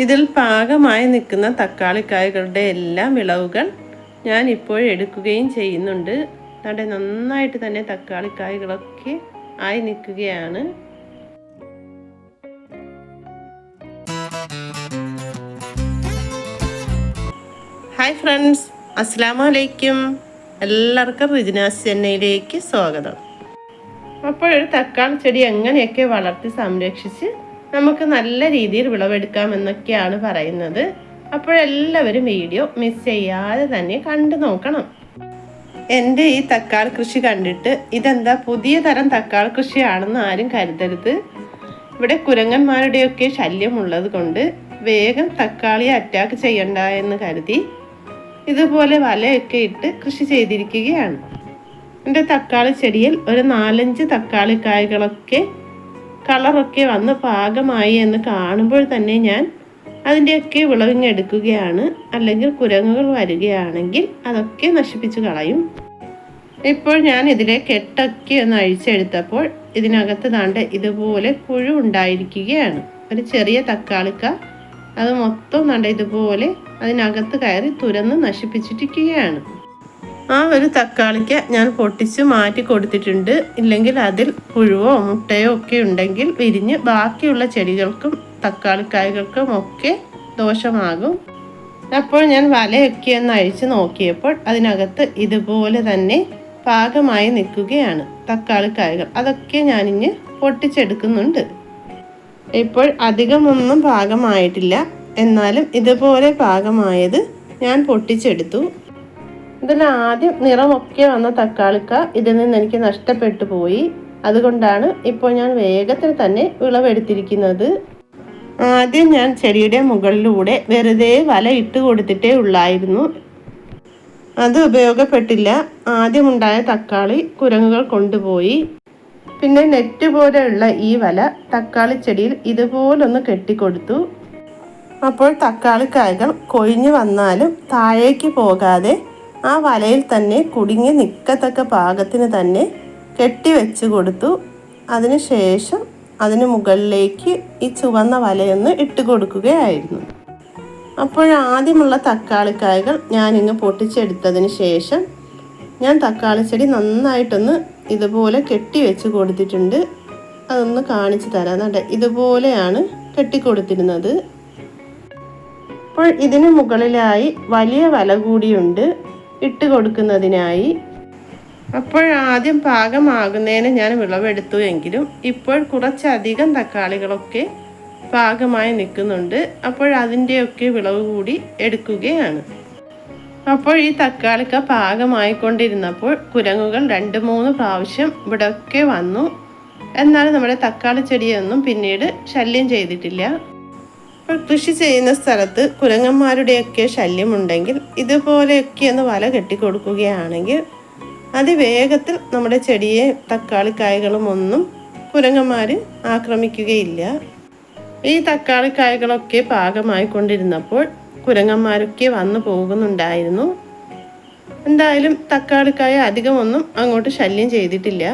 ഇതിൽ പാകമായി നിൽക്കുന്ന തക്കാളിക്കായകളുടെ എല്ലാ വിളവുകൾ ഞാൻ ഇപ്പോൾ എടുക്കുകയും ചെയ്യുന്നുണ്ട്. അവിടെ നന്നായിട്ട് തന്നെ തക്കാളിക്കായകളൊക്കെ ആയി നിൽക്കുകയാണ്. ഹായ് ഫ്രണ്ട്സ് അസ്സാം എല്ലാവർക്കും റിജിനാസ് ചെന്നൈയിലേക്ക് സ്വാഗതം. അപ്പോഴൊരു തക്കാളി ചെടി എങ്ങനെയൊക്കെ വളർത്തി സംരക്ഷിച്ച് നമുക്ക് നല്ല രീതിയിൽ വിളവെടുക്കാം എന്നൊക്കെയാണ് പറയുന്നത്. അപ്പോഴെല്ലാവരും വീഡിയോ മിസ് ചെയ്യാതെ തന്നെ കണ്ടു നോക്കണം. എന്റെ ഈ തക്കാൾ കൃഷി കണ്ടിട്ട് ഇതെന്താ പുതിയ തരം തക്കാൾ കൃഷിയാണെന്ന് ആരും കരുതരുത്. ഇവിടെ കുരങ്ങന്മാരുടെയൊക്കെ ശല്യമുള്ളത് കൊണ്ട് വേഗം തക്കാളിയെ അറ്റാക്ക് ചെയ്യണ്ട എന്ന് കരുതി ഇതുപോലെ വലയൊക്കെ ഇട്ട് കൃഷി ചെയ്തിരിക്കുകയാണ്. എന്റെ തക്കാളി ചെടിയിൽ ഒരു നാലഞ്ച് തക്കാളി കായ്കളൊക്കെ കളറൊക്കെ വന്ന് പാകമായി എന്ന് കാണുമ്പോൾ തന്നെ ഞാൻ അതിന്റെയൊക്കെ വിളവിങ്ങെടുക്കുകയാണ് അല്ലെങ്കിൽ കുരങ്ങുകൾ വരികയാണെങ്കിൽ അതൊക്കെ നശിപ്പിച്ച് കളയും. ഇപ്പോൾ ഞാൻ ഇതിലെ കെട്ടൊക്കെ ഒന്ന് അഴിച്ചെടുത്തപ്പോൾ ഇതിനകത്ത് താണ്ട് ഇതുപോലെ പുഴു ഉണ്ടായിരിക്കുകയാണ്. ഒരു ചെറിയ തക്കാളിക്ക. അത് മൊത്തം താണ്ട ഇതുപോലെ അതിനകത്ത് കയറി തുരന്ന് നശിപ്പിച്ചിട്ടിരിക്കുകയാണ് ആ ഒരു തക്കാളിക്ക ഞാൻ പൊട്ടിച്ച് മാറ്റി കൊടുത്തിട്ടുണ്ട്. ഇല്ലെങ്കിൽ അതിൽ പുഴുവോ മുട്ടയോ ഒക്കെ ഉണ്ടെങ്കിൽ വിരിഞ്ഞ് ബാക്കിയുള്ള ചെടികൾക്കും തക്കാളിക്കായകൾക്കും ഒക്കെ ദോഷമാകും. അപ്പോൾ ഞാൻ വലയൊക്കെ ഒന്ന് അഴിച്ച് നോക്കിയപ്പോൾ അതിനകത്ത് ഇതുപോലെ തന്നെ പാകമായി നിൽക്കുകയാണ് തക്കാളിക്കായകൾ. അതൊക്കെ ഞാനിഞ്ഞ് പൊട്ടിച്ചെടുക്കുന്നുണ്ട്. ഇപ്പോൾ അധികമൊന്നും പാകമായിട്ടില്ല. എന്നാലും ഇതുപോലെ പാകമായത് ഞാൻ പൊട്ടിച്ചെടുത്തു. ഇതിൽ ആദ്യം നിറമൊക്കെ വന്ന തക്കാളിക്ക ഇതിൽ നിന്ന് എനിക്ക് നഷ്ടപ്പെട്ടു പോയി. അതുകൊണ്ടാണ് ഇപ്പോൾ ഞാൻ വേഗത്തിൽ തന്നെ വിളവെടുത്തിരിക്കുന്നത്. ആദ്യം ഞാൻ ചെടിയുടെ മുകളിലൂടെ വെറുതെ വല ഇട്ട് കൊടുത്തിട്ടേ ഉള്ളായിരുന്നു. അത് ഉപയോഗപ്പെട്ടില്ല. ആദ്യമുണ്ടായ തക്കാളി കുരങ്ങുകൾ കൊണ്ടുപോയി. പിന്നെ നെറ്റ് പോലെയുള്ള ഈ വല തക്കാളി ചെടിയിൽ ഇതുപോലൊന്ന് കെട്ടിക്കൊടുത്തു. അപ്പോൾ തക്കാളിക്കായകൾ കൊഴിഞ്ഞു വന്നാലും താഴേക്ക് പോകാതെ ആ വലയിൽ തന്നെ കുടുങ്ങി നിൽക്കത്തക്ക പാകത്തിന് തന്നെ കെട്ടിവെച്ച് കൊടുത്തു. അതിനുശേഷം അതിന് മുകളിലേക്ക് ഈ ചുവന്ന വലയൊന്ന് ഇട്ട് കൊടുക്കുകയായിരുന്നു. അപ്പോഴാദ്യമുള്ള തക്കാളി തക്കാളിക്കായകൾ ഞാനിങ്ങ് പൊട്ടിച്ചെടുത്തതിന് ശേഷം ഞാൻ തക്കാളി ചെടി നന്നായിട്ടൊന്ന് ഇതുപോലെ കെട്ടി വെച്ച് കൊടുത്തിട്ടുണ്ട്. അതൊന്ന് കാണിച്ചു തരാം. നട ഇതുപോലെയാണ് കെട്ടിക്കൊടുത്തിരുന്നത് അപ്പോൾ ഇതിന് മുകളിലായി വലിയ വല കൂടിയുണ്ട്. ഇട്ട് കൊടുക്കുന്നതിനായി അപ്പോൾ ആദ്യം പാകമാകുന്നതിന് ഞാൻ വിളവെടുത്തു എങ്കിലും ഇപ്പോൾ കുറച്ചധികം തക്കാളികളൊക്കെ പാകമായി നിൽക്കുന്നുണ്ട്. അപ്പോൾ അതിന്റെയൊക്കെ വിളവ് കൂടി എടുക്കുകയാണ്. അപ്പോൾ ഈ തക്കാളിക്ക പാകമായിക്കൊണ്ടിരുന്നപ്പോൾ കുരങ്ങുകൾ രണ്ട് മൂന്ന് പ്രാവശ്യം ഇവിടെയൊക്കെ വന്നു. എന്നാൽ നമ്മുടെ തക്കാളി ചെടിയൊന്നും പിന്നീട് ശല്യം ചെയ്തിട്ടില്ല. അപ്പോൾ കൃഷി ചെയ്യുന്ന സ്ഥലത്ത് കുരങ്ങന്മാരുടെയൊക്കെ ശല്യമുണ്ടെങ്കിൽ ഇതുപോലെയൊക്കെ ഒന്ന് വല കെട്ടിക്കൊടുക്കുകയാണെങ്കിൽ അതിവേഗത്തിൽ നമ്മുടെ ചെടിയെ തക്കാളി കായകളും ഒന്നും കുരങ്ങന്മാർ ആക്രമിക്കുകയില്ല. ഈ തക്കാളി കായകളൊക്കെ പാകമായി കൊണ്ടിരുന്നപ്പോൾ കുരങ്ങന്മാരൊക്കെ വന്നു പോകുന്നുണ്ടായിരുന്നു. എന്തായാലും തക്കാളിക്കായ അധികമൊന്നും അങ്ങോട്ട് ശല്യം ചെയ്തിട്ടില്ല.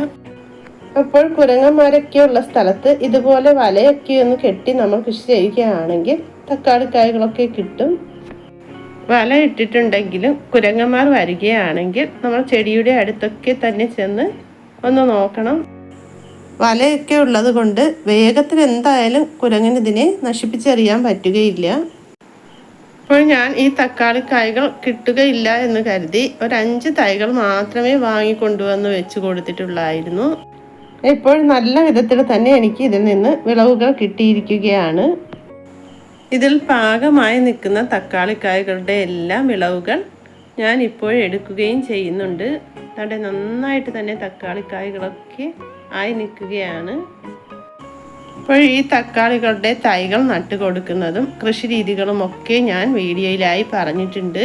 അപ്പോൾ കുരങ്ങന്മാരൊക്കെ ഉള്ള സ്ഥലത്ത് ഇതുപോലെ വലയൊക്കെ ഒന്ന് കെട്ടി നമ്മൾ കൃഷി ചെയ്യുകയാണെങ്കിൽ തക്കാളിക്കായകളൊക്കെ കിട്ടും. വല ഇട്ടിട്ടുണ്ടെങ്കിലും കുരങ്ങന്മാർ വരികയാണെങ്കിൽ നമ്മൾ ചെടിയുടെ അടുത്തൊക്കെ തന്നെ ചെന്ന് ഒന്ന് നോക്കണം. വലയൊക്കെ ഉള്ളത് കൊണ്ട് വേഗത്തിൽ എന്തായാലും കുരങ്ങന് ഇതിനെ നശിപ്പിച്ചെറിയാൻ പറ്റുകയില്ല. അപ്പോൾ ഞാൻ ഈ തക്കാളി കായ്കൾ കിട്ടുകയില്ല എന്ന് കരുതി ഒരു അഞ്ച് തൈകൾ മാത്രമേ വാങ്ങിക്കൊണ്ടുവന്ന് വെച്ച് കൊടുത്തിട്ടുള്ളായിരുന്നു. ഇപ്പോൾ നല്ല വിധത്തിൽ തന്നെ എനിക്ക് ഇതിൽ നിന്ന് വിളവുകൾ കിട്ടിയിരിക്കുകയാണ്. ഇതിൽ പാകമായി നിൽക്കുന്ന തക്കാളിക്കായകളുടെ എല്ലാ വിളവുകൾ ഞാൻ ഇപ്പോൾ എടുക്കുകയും ചെയ്യുന്നുണ്ട്. അവിടെ നന്നായിട്ട് തന്നെ തക്കാളിക്കായകളൊക്കെ ആയി നിൽക്കുകയാണ്. അപ്പോൾ ഈ തക്കാളികളുടെ തൈകൾ നട്ടു കൊടുക്കുന്നതും കൃഷി രീതികളും ഒക്കെ ഞാൻ വീഡിയോയിലായി പറഞ്ഞിട്ടുണ്ട്.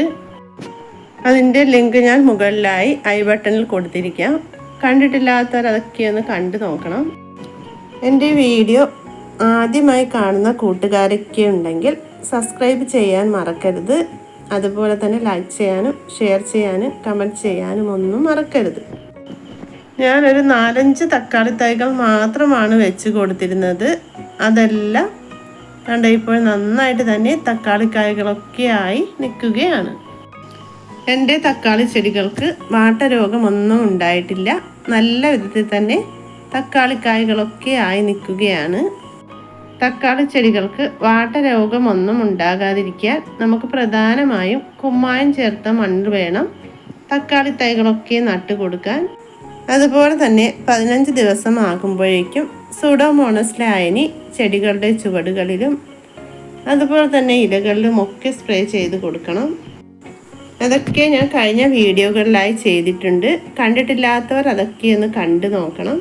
അതിന്റെ ലിങ്ക് ഞാൻ മുകളിലായി ഐ ബട്ടണിൽ കൊടുത്തിരിക്കാം. കണ്ടിട്ടില്ലാത്തവർ അതൊക്കെ ഒന്ന് കണ്ടു നോക്കണം. എന്റെ വീഡിയോ ആദ്യമായി കാണുന്ന കൂട്ടുകാരൊക്കെ ഉണ്ടെങ്കിൽ സബ്സ്ക്രൈബ് ചെയ്യാൻ മറക്കരുത്. അതുപോലെ തന്നെ ലൈക്ക് ചെയ്യാനും ഷെയർ ചെയ്യാനും കമന്റ് ചെയ്യാനും ഒന്നും മറക്കരുത്. ഞാനൊരു നാലഞ്ച് തക്കാളി തൈകൾ മാത്രമാണ് വെച്ച് കൊടുത്തിരുന്നത്. അതെല്ലാം കണ്ട ഇപ്പോൾ നന്നായിട്ട് തന്നെ തക്കാളി തക്കാളിക്കായകളൊക്കെ ആയി നിൽക്കുകയാണ്. എന്റെ തക്കാളി ചെടികൾക്ക് വാട്ടരോഗമൊന്നും ഉണ്ടായിട്ടില്ല. നല്ല വിധത്തിൽ തന്നെ തക്കാളി കായകളൊക്കെ ആയി നിൽക്കുകയാണ്. തക്കാളി ചെടികൾക്ക് വാട്ടരോഗമൊന്നും ഉണ്ടാകാതിരിക്കാൻ നമുക്ക് പ്രധാനമായും കുമ്മായം ചേർത്ത മണ്ണ് വേണം തക്കാളി തൈകളൊക്കെ നട്ടു കൊടുക്കാൻ അതുപോലെ തന്നെ പതിനഞ്ച് ദിവസം ആകുമ്പോഴേക്കും സുഡോമോണസ് ലായനി ചെടികളുടെ ചുവടുകളിലും അതുപോലെ തന്നെ ഇലകളിലും ഒക്കെ സ്പ്രേ ചെയ്ത് കൊടുക്കണം. അതൊക്കെ ഞാൻ കഴിഞ്ഞ വീഡിയോകളിലായി ചെയ്തിട്ടുണ്ട്. കണ്ടിട്ടില്ലാത്തവർ അതൊക്കെ ഒന്ന് കണ്ടു നോക്കണം.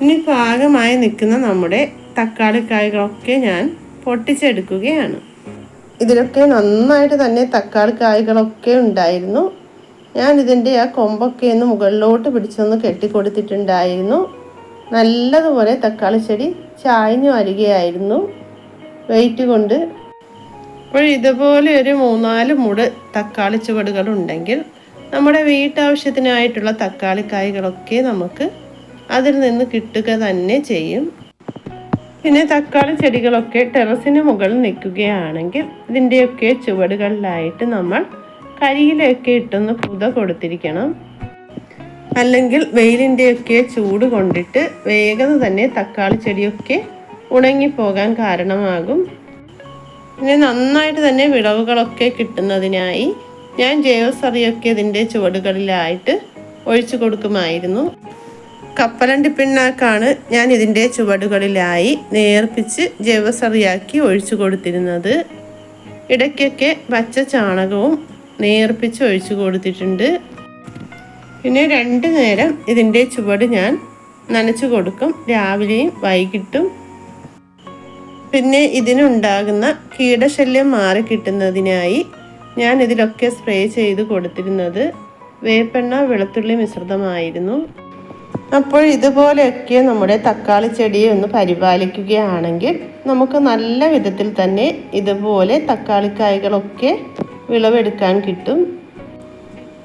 ഇനി പാകമായി നിൽക്കുന്ന നമ്മുടെ തക്കാളിക്കായകളൊക്കെ ഞാൻ പൊട്ടിച്ചെടുക്കുകയാണ്. ഇതിലൊക്കെ നന്നായിട്ട് തന്നെ തക്കാളി കായ്കളൊക്കെ ഉണ്ടായിരുന്നു. ഞാൻ ഇതിന്റെ ആ കൊമ്പൊക്കെ ഒന്ന് മുകളിലോട്ട് പിടിച്ചൊന്ന് കെട്ടിക്കൊടുത്തിട്ടുണ്ടായിരുന്നു. നല്ലതുപോലെ തക്കാളി ചെടി ചായഞ്ഞു വരികയായിരുന്നു. വെയിറ്റ് കൊണ്ട്. അപ്പോൾ ഇതുപോലെ ഒരു മൂന്നാൽ മുട് തക്കാളി ചുവടുകൾ ഉണ്ടെങ്കിൽ നമ്മുടെ വീട്ടാവശ്യത്തിനായിട്ടുള്ള തക്കാളി കായ്കളൊക്കെ നമുക്ക് അതിൽ നിന്ന് കിട്ടുക തന്നെ ചെയ്യും. പിന്നെ തക്കാളി ചെടികളൊക്കെ ടെറസിന് മുകളിൽ നിൽക്കുകയാണെങ്കിൽ ഇതിന്റെയൊക്കെ ചുവടുകളിലായിട്ട് നമ്മൾ കരിയിലൊക്കെ ഇട്ടൊന്ന് പുത കൊടുത്തിരിക്കണം. അല്ലെങ്കിൽ വെയിലിന്റെയൊക്കെ ചൂട് കൊണ്ടിട്ട് വേഗം തന്നെ തക്കാളി ചെടിയൊക്കെ ഉണങ്ങിപ്പോകാൻ കാരണമാകും. പിന്നെ നന്നായിട്ട് തന്നെ വിളവുകളൊക്കെ കിട്ടുന്നതിനായി ഞാൻ ജൈവസറിയൊക്കെ ഇതിന്റെ ചുവടുകളിലായിട്ട് ഒഴിച്ചു കൊടുക്കുമായിരുന്നു. കപ്പലണ്ടി പിണ്ണാക്കാണ് ഞാൻ ഇതിന്റെ ചുവടുകളിലായി നേർപ്പിച്ച് ജൈവസറിയാക്കി ഒഴിച്ചു കൊടുത്തിരുന്നത്. ഇടയ്ക്കൊക്കെ പച്ച ചാണകവും നേർപ്പിച്ച് ഒഴിച്ചു കൊടുത്തിട്ടുണ്ട്. പിന്നെ രണ്ട് നേരം ഇതിന്റെ ചുവട് ഞാൻ നനച്ചു കൊടുക്കും. രാവിലെയും വൈകിട്ടും. പിന്നെ ഇതിനുണ്ടാകുന്ന കീടശല്യം മാറി കിട്ടുന്നതിനായി ഞാൻ ഇതിലൊക്കെ സ്പ്രേ ചെയ്ത് കൊടുത്തിരുന്നത്. വേപ്പെണ്ണ വെളുത്തുള്ളി മിശ്രിതമായിരുന്നു. അപ്പോൾ ഇതുപോലെയൊക്കെ നമ്മുടെ തക്കാളി ചെടിയെ ഒന്ന് പരിപാലിക്കുകയാണെങ്കിൽ നമുക്ക് നല്ല വിധത്തിൽ തന്നെ ഇതുപോലെ തക്കാളിക്കായ്കളൊക്കെ വിളവെടുക്കാൻ കിട്ടും.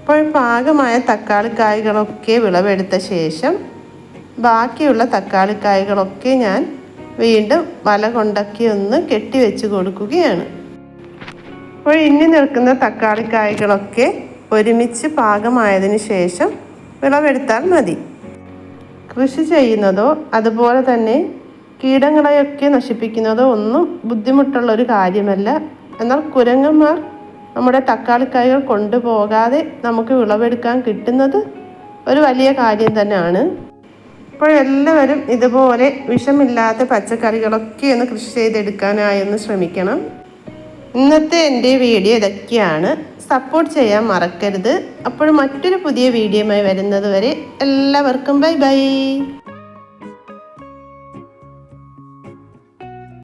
അപ്പോൾ പാകമായ തക്കാളിക്കായ്കളൊക്കെ വിളവെടുത്ത ശേഷം ബാക്കിയുള്ള തക്കാളിക്കായ്കളൊക്കെ ഞാൻ വീണ്ടും വല കൊണ്ടൊക്കെ ഒന്ന് കെട്ടിവെച്ച് കൊടുക്കുകയാണ്. അപ്പോൾ ഇനി നിൽക്കുന്ന തക്കാളിക്കായ്കളൊക്കെ ഒരുമിച്ച് പാകമായതിനു ശേഷം വിളവെടുത്താൽ മതി. കൃഷി ചെയ്യുന്നതോ അതുപോലെ തന്നെ കീടങ്ങളെയൊക്കെ നശിപ്പിക്കുന്നതോ ഒന്നും ബുദ്ധിമുട്ടുള്ള ഒരു കാര്യമല്ല. എന്നാൽ കുരങ്ങന്മാർ നമ്മുടെ തക്കാളിക്കായകൾ കൊണ്ടുപോകാതെ നമുക്ക് വിളവെടുക്കാൻ കിട്ടുന്നത് ഒരു വലിയ കാര്യം തന്നെയാണ്. ഇപ്പോഴെല്ലാവരും ഇതുപോലെ വിഷമില്ലാത്ത പച്ചക്കറികളൊക്കെ ഒന്ന് കൃഷി ചെയ്തെടുക്കാനായി ഒന്ന് ശ്രമിക്കണം. ഇന്നത്തെ എന്റെ വീഡിയോ ഇതൊക്കെയാണ്. സപ്പോർട്ട് ചെയ്യാൻ മറക്കരുത്. അപ്പോൾ മറ്റൊരു പുതിയ വീഡിയോയുമായി വരുന്നത് വരെ എല്ലാവർക്കും ബൈ ബൈ.